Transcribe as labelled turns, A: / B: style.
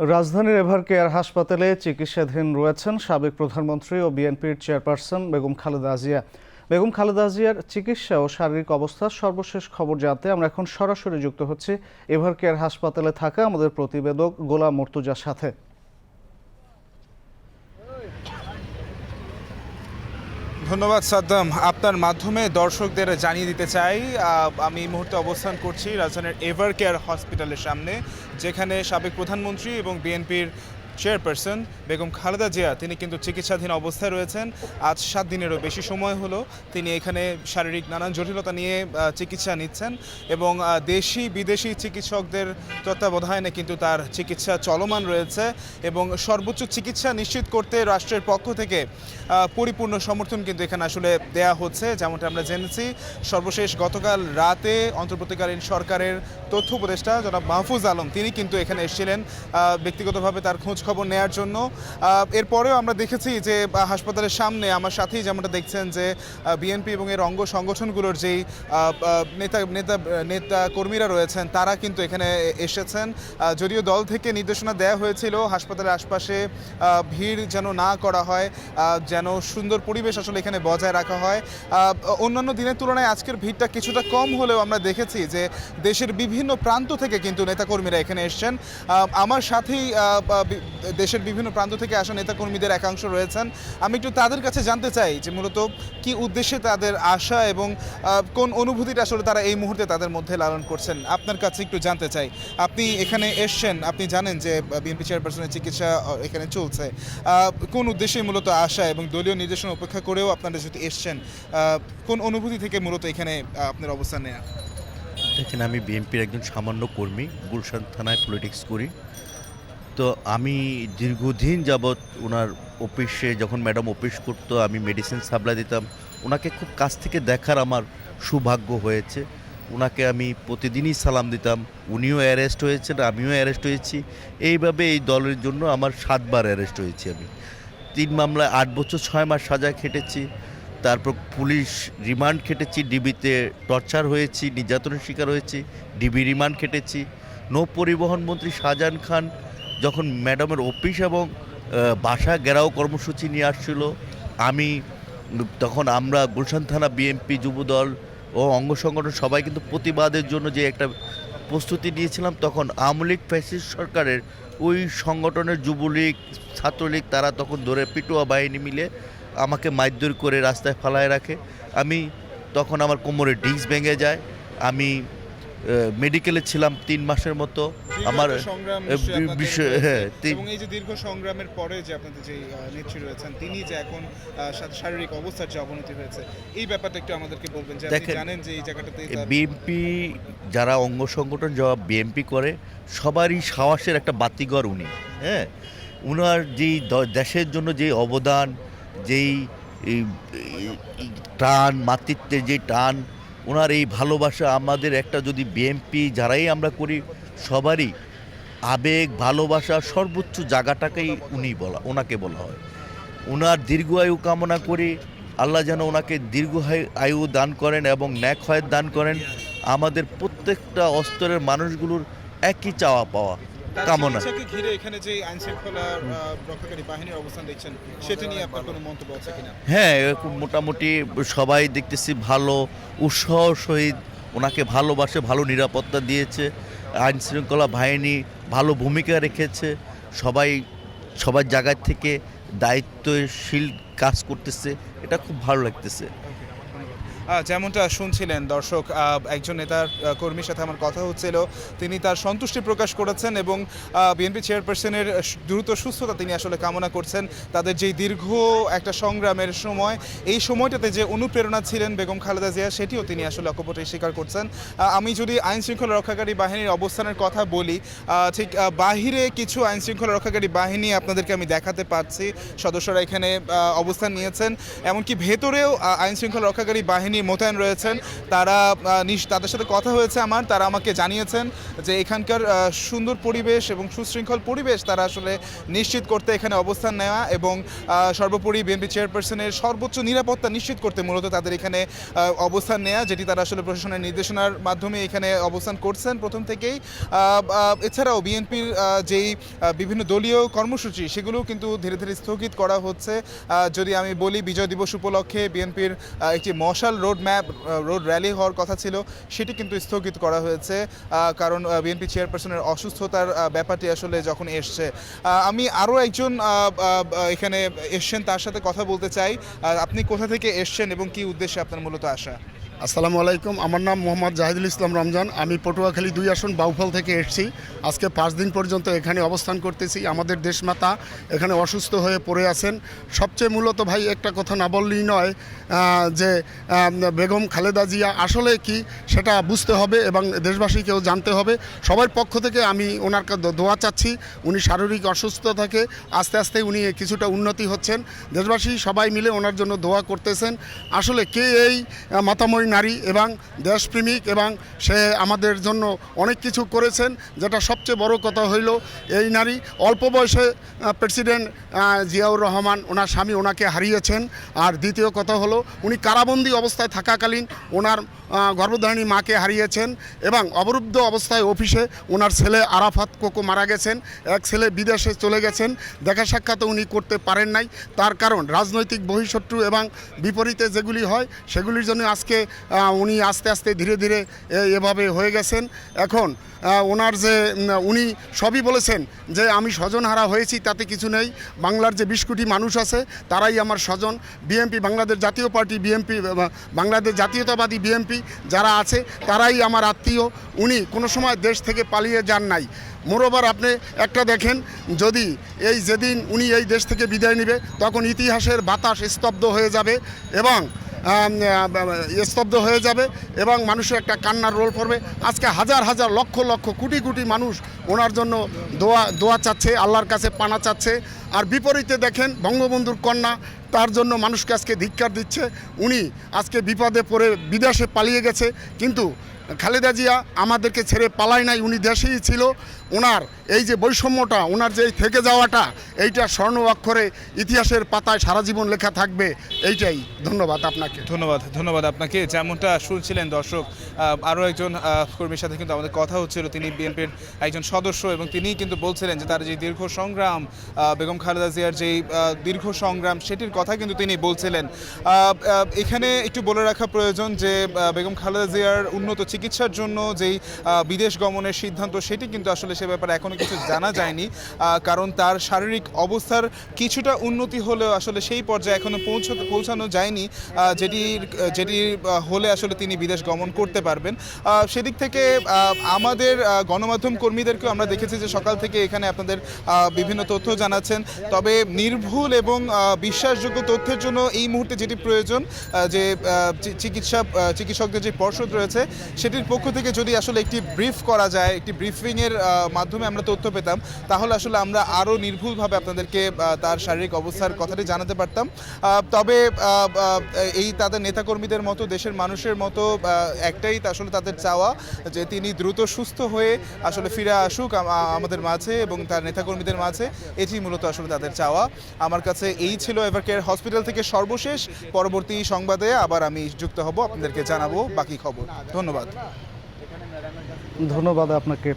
A: রাজধানীর ever care হাসপাতালে চিকিৎসাধীন রয়েছেন সাবেক প্রধানমন্ত্রী ও বিএনপির চেয়ারপারসন বেগম খালেদা জিয়া। বেগম খালেদা জিয়ার চিকিৎসা ও শারীরিক অবস্থার সর্বশেষ খবর জানতে আমরা এখন সরাসরি যুক্ত হচ্ছি এভার কেয়ার হাসপাতালে থাকা আমাদের প্রতিবেদক গোলাম মর্তুজার সাথে।
B: ধন্যবাদ, সাদ্দাম। আপনার মাধ্যমে দর্শকদের জানিয়ে দিতে চাই আমি এই মুহূর্তে অবস্থান করছি রাজধানীর এভার কেয়ার হসপিটালের সামনে, যেখানে সাবেক প্রধানমন্ত্রী এবং বিএনপির চেয়ারপারসন বেগম খালেদা জিয়া, তিনি কিন্তু চিকিৎসাধীন অবস্থায় রয়েছেন। আজ সাত দিনেরও বেশি সময় হলো তিনি এখানে শারীরিক নানান জটিলতা নিয়ে চিকিৎসা নিচ্ছেন এবং দেশি, বিদেশি চিকিৎসকদের তত্ত্বাবধানে কিন্তু তার চিকিৎসা চলমান রয়েছে এবং সর্বোচ্চ চিকিৎসা নিশ্চিত করতে রাষ্ট্রের পক্ষ থেকে পরিপূর্ণ সমর্থন কিন্তু এখানে আসলে দেয়া হচ্ছে। যেমনটা আমরা জেনেছি, সর্বশেষ গতকাল রাতে অন্তর্বর্তীকালীন সরকারের তথ্য উপদেষ্টা জনাব মাহফুজ আলম, তিনি কিন্তু এখানে এসেছিলেন। ব্যক্তিগতভাবে তার খোঁজ খবর নেয়ার জন্য। এরপরেও আমরা দেখেছি যে হাসপাতালের সামনে আমার সাথেই যেমনটা দেখছেন যে বিএনপি এবং এর অঙ্গ সংগঠনগুলোর যেই নেতা নেতা নেতা কর্মীরা রয়েছেন, তারা কিন্তু এখানে এসেছেন। যদিও দল থেকে নির্দেশনা দেওয়া হয়েছিল, হাসপাতালের আশপাশে ভিড় যেন না করা হয় যেন সুন্দর পরিবেশ আসলে এখানে বজায় রাখা হয়। অন্যান্য দিনের তুলনায় আজকের ভিড়টা কিছুটা কম হলেও আমরা দেখেছি যে, দেশের বিভিন্ন প্রান্ত থেকে কিন্তু নেতাকর্মীরা এখানে এসছেন। আমার সাথেই দেশের বিভিন্ন প্রান্ত থেকে আসা নেতাকর্মীদের একাংশ রয়েছেন। আমি একটু তাদের কাছে জানতে চাই যে মূলত কি উদ্দেশ্যে তাদের আশা এবং কোন অনুভূতিটা আসলে তারা এই মুহূর্তে তাদের মধ্যে লালন করছেন। আপনার কাছে একটু জানতে চাই। আপনি এখানে এসছেন, আপনি জানেন যে বিএনপি চেয়ারপারসনের চিকিৎসা এখানে চলছে। কোন উদ্দেশ্যে মূলত আশা এবং দলীয় নির্দেশনা উপেক্ষা করেও আপনারা যদি এসছেন কোন অনুভূতি থেকে মূলত এখানে আপনার অবস্থান নেয়া?
C: দেখেন, আমি বিএনপির একজন সামান্য কর্মী, গুলশান থানায় পলিটিক্স করি। তো আমি দীর্ঘদিন যাবৎ ওনার অফিসে যখন ম্যাডাম অফিস করতো, আমি মেডিসিন সাপ্লাই দিতাম। ওনাকে খুব কাছ থেকে দেখার আমার সৌভাগ্য হয়েছে। ওনাকে আমি প্রতিদিনই সালাম দিতাম। উনিও অ্যারেস্ট হয়েছেন, আমিও অ্যারেস্ট হয়েছি। এইভাবে এই দলের জন্য আমার সাতবার অ্যারেস্ট হয়েছি আমি। তিন মামলায় আট বছর ছয় মাস সাজা খেটেছি। তারপর পুলিশ রিমান্ড খেটেছি, ডিবিতে টর্চার হয়েছি, নির্যাতনের শিকার হয়েছি, ডিবি রিমান্ড খেটেছি। নৌ পরিবহন মন্ত্রী শাহজাহান খান যখন ম্যাডামের অফিস এবং বাসা ঘেরাও কর্মসূচি নিয়ে আসছিল, আমি তখন আমরা গুলশান থানা বিএনপি যুবদল ও অঙ্গ সংগঠন সবাই কিন্তু প্রতিবাদের জন্য যে একটা প্রস্তুতি নিয়েছিলাম, তখন আওয়ামী লীগ ফ্যাসিস্ট সরকারের ওই সংগঠনের যুবলীগ, ছাত্রলীগ, তারা তখন ধরে পিটুয়া বাহিনী মিলে আমাকে মারধর করে রাস্তায় ফালায় রাখে। আমি তখন আমার কোমরে ডিস্ক ভেঙে যায়, আমি মেডিকেলে ছিলাম তিন মাসের মতো আমার। হ্যাঁ
B: এবং এই যে দীর্ঘ সংগ্রামের পরে যে আপনাদের যে নেত্রী রয়েছেন তিনি যে এখন শারীরিক অবস্থার যে অবনতি হয়েছে এই ব্যাপারটা একটু আমাদেরকে বলবেন যে আপনি জানেন যে এই জায়গাটাতে
C: বিএনপি যারা অঙ্গ সংগঠন যারা বিএনপি করে সবারই সাহসের একটা বাতিঘর উনি হ্যাঁ উনার যেই দেশের জন্য যে অবদান যেই টান মাতৃত্বের যে টান ওনার এই ভালোবাসা আমাদের একটা যদি বিএনপি যারাই আমরা করি, সবারই আবেগ, ভালোবাসা সর্বোচ্চ জায়গাটাকেই উনি বলা, ওনাকে বলা হয়। ওনার দীর্ঘ আয়ু কামনা করি, আল্লাহ যেন ওনাকে দীর্ঘ আয়ু- দান করেন এবং ন্যাক হয় দান করেন। আমাদের প্রত্যেকটা অস্তরের মানুষগুলোর একই চাওয়া পাওয়া। কামনা।
B: ঘিরে এখানে যে আইন রক্ষাকারী বাহিনীর অবস্থান দেখছেন সেটা নিয়ে আপনার কোনো মন্তব্য আছে কিনা?
C: হ্যাঁ মোটামুটি সবাই দেখতেছি ভালো উৎসাহ সহিত ওনাকে ভালোবাসে ভালো নিরাপত্তা দিয়েছে আইন শৃঙ্খলা বাহিনী ভালো ভূমিকা রেখেছে সবাই সবার জায়গার থেকে দায়িত্বশীল কাজ করতেছে এটা খুব ভালো লাগতেছে।
B: যেমনটা শুনছিলেন দর্শক একজন নেতার কর্মীর সাথে আমার কথা হচ্ছিল। তিনি তার সন্তুষ্টি প্রকাশ করেছেন এবং বিএনপি চেয়ারপারসনের দ্রুত সুস্থতা তিনি আসলে কামনা করছেন। তাদের যেই দীর্ঘ একটা সংগ্রামের সময়, এই সময়টাতে যে অনুপ্রেরণা ছিলেন বেগম খালেদা জিয়া, সেটিও তিনি আসলে অকপটে স্বীকার করছেন। আমি যদি আইন শৃঙ্খলা রক্ষাকারী বাহিনীর অবস্থানের কথা বলি ঠিক বাহিরে কিছু আইন শৃঙ্খলা রক্ষাকারী বাহিনী আপনাদেরকে আমি দেখাতে পারছি। সদস্যরা এখানে অবস্থান নিয়েছেন। এমনকি ভেতরেও আইন শৃঙ্খলা রক্ষাকারী বাহিনী বাহিনী মোতায়েন রয়েছেন। তারা তাদের সাথে কথা হয়েছে আমার। তারা আমাকে জানিয়েছেন যে এখানকার সুন্দর পরিবেশ এবং সুশৃঙ্খল পরিবেশ তারা আসলে নিশ্চিত করতে এখানে অবস্থান নেওয়া এবং সর্বোপরি বিএনপি চেয়ারপারসনের সর্বোচ্চ নিরাপত্তা নিশ্চিত করতে মূলত তাদের এখানে অবস্থান নেওয়া যেটি তারা আসলে প্রশাসনের নির্দেশনার মাধ্যমে এখানে অবস্থান করছেন প্রথম থেকেই। এছাড়াও বিএনপির যেই বিভিন্ন দলীয় কর্মসূচি সেগুলোও কিন্তু ধীরে ধীরে স্থগিত করা হচ্ছে। যদি আমি বলি বিজয় দিবস উপলক্ষে বিএনপির একটি মশাল রোড ম্যাপ রোড র্যালি হওয়ার কথা ছিল, সেটি কিন্তু স্থগিত করা হয়েছে কারণ বিএনপি চেয়ারপারসনের অসুস্থতার ব্যাপারটি আসলে যখন এসছে। আমি আরও একজন এখানে এসছেন, তার সাথে কথা বলতে চাই। আপনি কোথা থেকে এসছেন এবং কি উদ্দেশ্যে আপনার মূলত আসা?
D: আসসালামু আলাইকুম, আমার নাম মোহাম্মদ জাহিদুল ইসলাম রমজান। আমি পটুয়াখালী দুই আসন বাউফল থেকে এসেছি। আজকে পাঁচ দিন পর্যন্ত এখানে অবস্থান করতেছি। আমাদের দেশমাতা এখানে অসুস্থ হয়ে পড়ে আছেন। সবচেয়ে মূলত ভাই একটা কথা না বললেই নয় যে বেগম খালেদা জিয়া আসলে কি সেটা বুঝতে হবে এবং দেশবাসীকেও জানতে হবে। সবার পক্ষ থেকে আমি ওনার দোয়া চাচ্ছি, উনি শারীরিক অসুস্থ থাকে, আস্তে আস্তে উনি কিছুটা উন্নতি হচ্ছেন। দেশবাসী সবাই মিলে ওনার জন্য দোয়া করতেছেন। আসলে কে এই মাতাময়ী নারী এবং দেশপ্রেমিক এবং সে আমাদের জন্য অনেক কিছু করেছেন। যেটা সবচেয়ে বড় কথা হইল, এই নারী অল্প বয়সে প্রেসিডেন্ট জিয়াউর রহমান ওনার স্বামী ওনাকে হারিয়েছেন। আর দ্বিতীয় কথা হলো, উনি কারাবন্দী অবস্থায় থাকাকালীন ওনার গর্ভধারিণী মাকে হারিয়েছেন এবং অবরুদ্ধ অবস্থায় অফিসে ওনার ছেলে আরাফাত কোকো মারা গেছেন। এক ছেলে বিদেশে চলে গেছেন। দেখা সাক্ষাৎ উনি করতে পারেন নাই। তার কারণ রাজনৈতিক বহিঃশত্রু এবং বিপরীতে যেগুলি হয়, সেগুলির জন্য আজকে উনি আস্তে আস্তে ধীরে ধীরে এভাবে হয়ে গেছেন। এখন ওনার যে উনি সবই বলেছেন যে আমি স্বজনহারা হয়েছি, তাতে কিছু নেই। বাংলার যে বিশ কোটি মানুষ আছে, তারাই আমার স্বজন। বিএমপি বাংলাদেশ জাতীয় পার্টি বিএমপি বাংলাদেশ জাতীয়তাবাদী বিএমপি যারা আছে, তারাই আমার আত্মীয়। উনি কোনো সময় দেশ থেকে পালিয়ে যান নাই। মোরোবার আপনি একটা দেখেন, যদি এই যেদিন উনি এই দেশ থেকে বিদায় নেবে, তখন ইতিহাসের বাতাস স্তব্ধ হয়ে যাবে এবং স্তব্ধ হয়ে যাবে এবং মানুষের একটা কান্নার রোল পড়বে। আজকে হাজার হাজার, লক্ষ লক্ষ, কোটি কোটি মানুষ ওনার জন্য দোয়া দোয়া চাচ্ছে, আল্লাহর কাছে পানা চাচ্ছে। আর বিপরীতে দেখেন বঙ্গবন্ধুর কন্যা, তার জন্য মানুষকে আজকে ধিক্কার দিচ্ছে। উনি আজকে বিপদে পড়ে বিদেশে পালিয়ে গেছে। কিন্তু খালেদা জিয়া আমাদেরকে ছেড়ে পালায় নাই, উনি দেশেই ছিল। ওনার এই যে বৈষম্যটা, ওনার যে থেকে যাওয়াটা, এইটা স্বর্ণ অক্ষরে ইতিহাসের পাতায় সারা জীবন লেখা থাকবে, এইটাই। ধন্যবাদ আপনাকে।
B: ধন্যবাদ ধন্যবাদ আপনাকে। যেমনটা শুনছিলেন দর্শক আরও একজন কর্মীর সাথে কিন্তু আমাদের কথা হচ্ছিল। তিনি বিএনপির একজন সদস্য এবং তিনি কিন্তু বলছিলেন যে তার যে দীর্ঘ সংগ্রাম বেগম খালেদা জিয়ার যেই দীর্ঘ সংগ্রাম সেটির কথা কিন্তু তিনি বলছিলেন। এখানে একটু বলে রাখা প্রয়োজন যে বেগম খালেদা জিয়ার উন্নত চিকিৎসার জন্য যেই বিদেশ গমনের সিদ্ধান্ত সেটি কিন্তু আসলে সে ব্যাপারে এখনও কিছু জানা যায়নি। কারণ তার শারীরিক অবস্থার কিছুটা উন্নতি হলেও আসলে সেই পর্যায়ে এখনও পৌঁছতে, পৌঁছানো যায়নি যেটির, যেটি হলে আসলে তিনি বিদেশ গমন করতে পারবেন। সেদিক থেকে আমাদের গণমাধ্যম কর্মীদেরকেও আমরা দেখেছি যে সকাল থেকে এখানে আপনাদের বিভিন্ন তথ্য জানাচ্ছেন। তবে নির্ভুল এবং বিশ্বাসযোগ্য তথ্যের জন্য এই মুহূর্তে যেটি প্রয়োজন যে চিকিৎসা চিকিৎসকদের যে পর্ষদ রয়েছে, সেটির পক্ষ থেকে যদি আসলে একটি ব্রিফ করা যায়, একটি ব্রিফিংয়ের মাধ্যমে আমরা তথ্য পেতাম, তাহলে আসলে আমরা আরও নির্ভুলভাবে আপনাদেরকে তার শারীরিক অবস্থার কথাটি জানাতে পারতাম। তবে এই তাদের নেতাকর্মীদের মতো, দেশের মানুষের মতো একটাই আসলে তাদের চাওয়া, যে তিনি দ্রুত সুস্থ হয়ে আসলে ফিরে আসুক আমাদের মাঝে এবং তার নেতাকর্মীদের মাঝে, এটি মূলত আসলে তাদের চাওয়া। আমার কাছে এই ছিল এভারকেয়ার হসপিটাল থেকে সর্বশেষ। পরবর্তী সংবাদে আবার আমি যুক্ত হব, আপনাদেরকে জানাব বাকি খবর। ধন্যবাদ।
A: ধন্যবাদ আপনাকে।